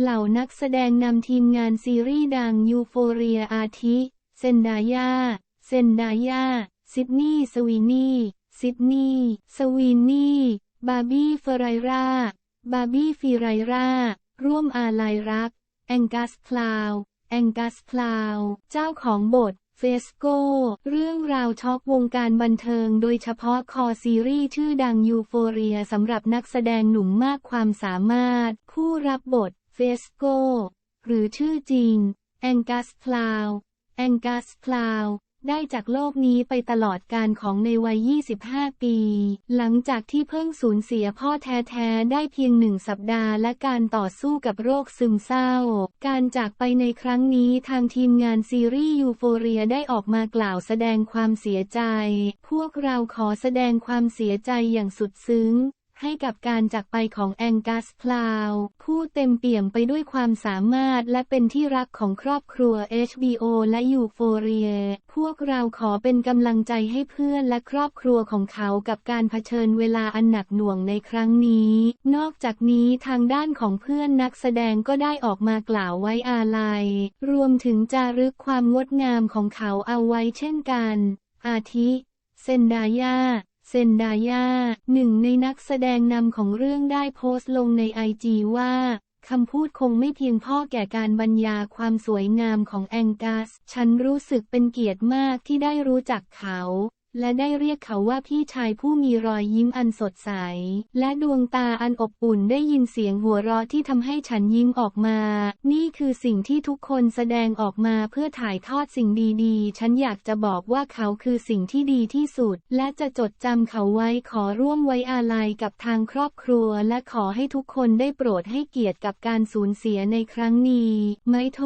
เหล่านักแสดงนำทีมงานซีรีส์ดังยูโฟเรียอาทิ เซนดายา เซนดายา ซิดนีย์สวีนีซิดนีย์สวีนีบาร์บี้เฟรไรราบาร์บี้ฟีไรราร่วมอาลัยรัก แองกัสคลาว แองกัสคลาว เจ้าของบท เฟสโก เรื่องราวช็อกวงการบันเทิงโดยเฉพาะคอซีรีส์ชื่อดังยูโฟเรียสำหรับนักแสดงหนุ่มมากความสามารถ ผู้รับบท เฟสโกหรือชื่อจริง แองกัสคลาว แองกัสคลาว ได้จากโลกนี้ไปตลอดการของในวัย 25 ปี หลังจากที่เพิ่งสูญเสียพ่อแท้ๆ ได้เพียงหนึ่งสัปดาห์และการต่อสู้กับโรคซึมเศร้า การจากไปในครั้งนี้ทางทีมงานซีรีส์ยูโฟเรียได้ออกมากล่าวแสดงความเสียใจ พวกเราขอแสดงความเสียใจอย่างสุดซึ้ง ให้กับการจากไปของแองกัสพลาว ผู้เต็มเปี่ยมไปด้วยความสามารถและเป็นที่รักของครอบครัว HBO และยูโฟเรีย พวกเราขอเป็นกำลังใจให้เพื่อนและครอบครัวของเขากับการเผชิญเวลาอันหนักหน่วงในครั้งนี้ นอกจากนี้ทางด้านของเพื่อนนักแสดงก็ได้ออกมากล่าวไว้อาลัย รวมถึงจารึกความงดงามของเขาเอาไว้เช่นกัน อาทิ เซนดายา เซนดายาหนึ่งในนักแสดงนำของเรื่องได้โพสต์ลงในไอจีว่าคำพูดคงไม่เพียงพ่อแก่การบรรยาความสวยงามของแองกัส ฉันรู้สึกเป็นเกียรติมากที่ได้รู้จักเขา และได้เรียกเขาว่าพี่ชายผู้มีรอยยิ้มอันสดใส และดวงตาอันอบอุ่นได้ยินเสียงหัวเราะที่ทำให้ฉันยิ้มออกมา นี่คือสิ่งที่ทุกคนแสดงออกมาเพื่อถ่ายทอดสิ่งดีๆ ฉันอยากจะบอกว่าเขาคือสิ่งที่ดีที่สุด และจะจดจำเขาไว้ขอร่วมไว้อาลัยกับทางครอบครัว และขอให้ทุกคนได้โปรดให้เกียรติกับการสูญเสียในครั้งนี้ ไม่โท